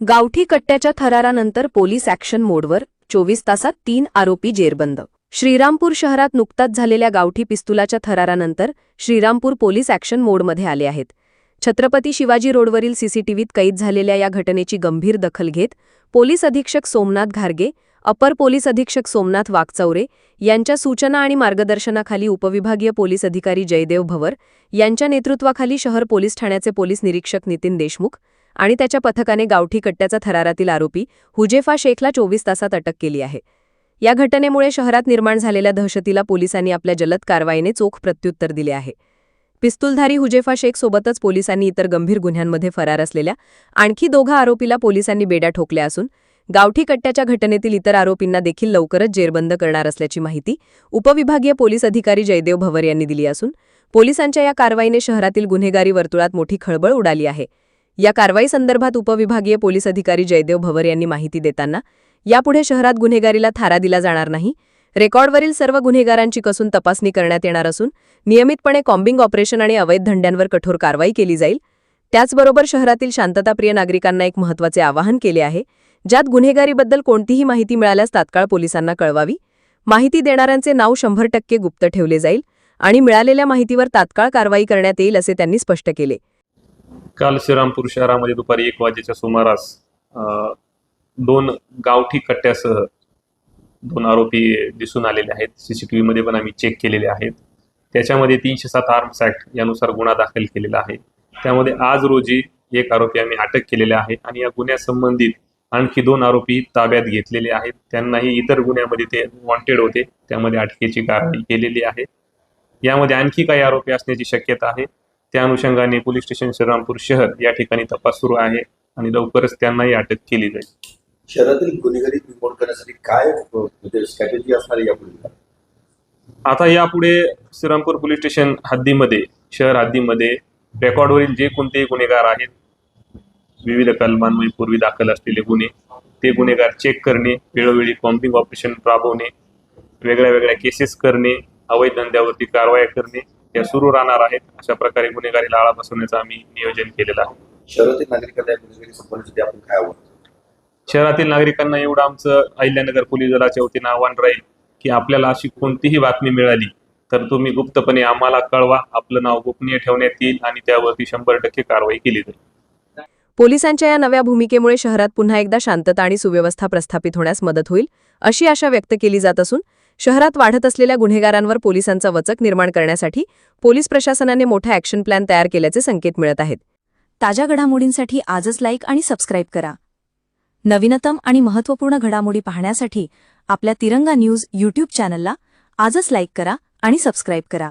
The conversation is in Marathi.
गावठी कट्ट्याच्या थरारानंतर पोलीस ॲक्शन मोडवर चोवीस तासात तीन आरोपी जेरबंद. श्रीरामपूर शहरात नुकताच झालेल्या गावठी पिस्तुलाच्या थरारानंतर श्रीरामपूर पोलीस ॲक्शन मोडमध्ये आले आहेत. छत्रपती शिवाजी रोडवरील सीसीटीव्हीत कैद झालेल्या या घटनेची गंभीर दखल घेत पोलीस अधीक्षक सोमनाथ घारगे अपर पोलीस अधीक्षक सोमनाथ वाकचौरे यांच्या सूचना आणि मार्गदर्शनाखाली उपविभागीय पोलीस अधिकारी जयदेव भवर यांच्या नेतृत्वाखाली शहर पोलीस ठाण्याचे पोलीस निरीक्षक नितीन देशमुख आणि त्याच्या पथकाने गावठी कट्ट्याचा थरारातील आरोपी हुजेफा शेखला चोवीस तासात अटक केली आहे. या घटनेमुळे शहरात निर्माण झालेल्या दहशतीला पोलिसांनी आपल्या जलद कारवाईने चोख प्रत्युत्तर दिले आहे. पिस्तुलधारी हुजेफा शेख सोबतच पोलिसांनी इतर गंभीर गुन्ह्यांमध्ये फरार असलेल्या आणखी दोघा आरोपीला पोलिसांनी बेड्या ठोकल्या असून गावठी कट्ट्याच्या घटनेतील इतर आरोपींना देखील लवकरच जेरबंद करणार असल्याची माहिती उपविभागीय पोलीस अधिकारी जयदेव भवर यांनी दिली असून पोलिसांच्या या कारवाईने शहरातील गुन्हेगारी वर्तुळात मोठी खळबळ उडाली आहे. या कारवाईसंदर्भात उपविभागीय पोलीस अधिकारी जयदेव भवर यांनी माहिती देताना यापुढे शहरात गुन्हेगारीला थारा दिला जाणार नाही रेकॉर्डवरील सर्व गुन्हेगारांची कसून तपासणी करण्यात येणार असून नियमितपणे कॉम्बिंग ऑपरेशन आणि अवैध धंड्यांवर कठोर कारवाई केली जाईल. त्याचबरोबर शहरातील शांतताप्रिय नागरिकांना एक महत्त्वाचे आवाहन केले आहे ज्यात गुन्हेगारीबद्दल कोणतीही माहिती मिळाल्यास तात्काळ पोलिसांना कळवावी. माहिती देणाऱ्यांचे नाव शंभर टक्के गुप्त ठेवले जाईल आणि मिळालेल्या माहितीवर तात्काळ कारवाई करण्यात येईल असे त्यांनी स्पष्ट केले. काल श्रीरामपूर शहरामध्ये दुपारी एक वाजेच्या सुमारास दोन गावठी कट्ट्यासह दोन आरोपी दिसून आलेले आहेत. सीसीटीव्ही मध्ये पण आम्ही चेक केलेले आहेत. त्याच्यामध्ये तीनशे सात आर्म्स ऍक्ट यानुसार गुन्हा दाखल केलेला आहे. त्यामध्ये आज रोजी एक आरोपी आम्ही अटक केलेला आहे आणि या गुन्ह्यासंबंधित आणखी दोन आरोपी ताब्यात घेतलेले आहेत. त्यांनाही इतर गुन्ह्यामध्ये ते वॉन्टेड होते. त्यामध्ये अटकेची कारवाई केलेली आहे. यामध्ये आणखी काही आरोपी असण्याची शक्यता आहे. त्या अनुषंगाने पोलीस स्टेशन श्रीरामपूर शहर या ठिकाणी तपास सुरू आहे आणि लवकरच त्यांनाही अटक केली जाईल. शहरातील गुन्हेगारी रिपोर्ट करण्यासाठी काय अ, म्हणजे स्ट्रॅटेजी असणार आहे यापुढे? आता यापुढे श्रीरामपूर पोलीस स्टेशन हद्दीमध्ये शहर हद्दीमध्ये रेकॉर्डवरील जे कोणतेही गुन्हेगार आहेत विविध कलमांमध्ये पूर्वी दाखल असलेले गुन्हे ते गुन्हेगार चेक करणे वेळोवेळी कॉम्बिंग ऑपरेशन राबवणे वेगळ्या वेगळ्या केसेस करणे अवैध धंद्यावरती कारवाया करणे या सुरू राहणार आहेत. अशा प्रकारे गुन्हेगारीला आळा बसवण्याचं आम्ही नियोजन केलेलं आहे. शहरातील नागरिकांना या गुन्हेगारी संबंधित आपण काय आव्हान शहरातील नागरिकांना एवढं आमचं अहिल्यानगर पोलीस दलाच्या वतीनं आव्हान राहील की आपल्याला अशी कोणतीही बातमी मिळाली तर तुम्ही गुप्तपणे आम्हाला कळवा. आपलं नाव गोपनीय ठेवण्यात येईल आणि त्यावरती शंभर टक्के कारवाई केली जाईल. पोलिसांच्या या नव्या भूमिकेमुळे शहरात पुन्हा एकदा शांतता आणि सुव्यवस्था प्रस्थापित होण्यास मदत होईल अशी आशा व्यक्त केली जात असून शहरात वाढत असलेल्या गुन्हेगारांवर पोलिसांचा वचक निर्माण करण्यासाठी पोलीस प्रशासनाने मोठा ॲक्शन प्लॅन तयार केल्याचे संकेत मिळत आहेत. ताज्या घडामोडींसाठी आजच लाईक आणि सबस्क्राईब करा. नवीनतम आणि महत्त्वपूर्ण घडामोडी पाहण्यासाठी आपल्या तिरंगा न्यूज यूट्यूब चॅनलला आजच लाईक करा आणि सबस्क्राईब करा.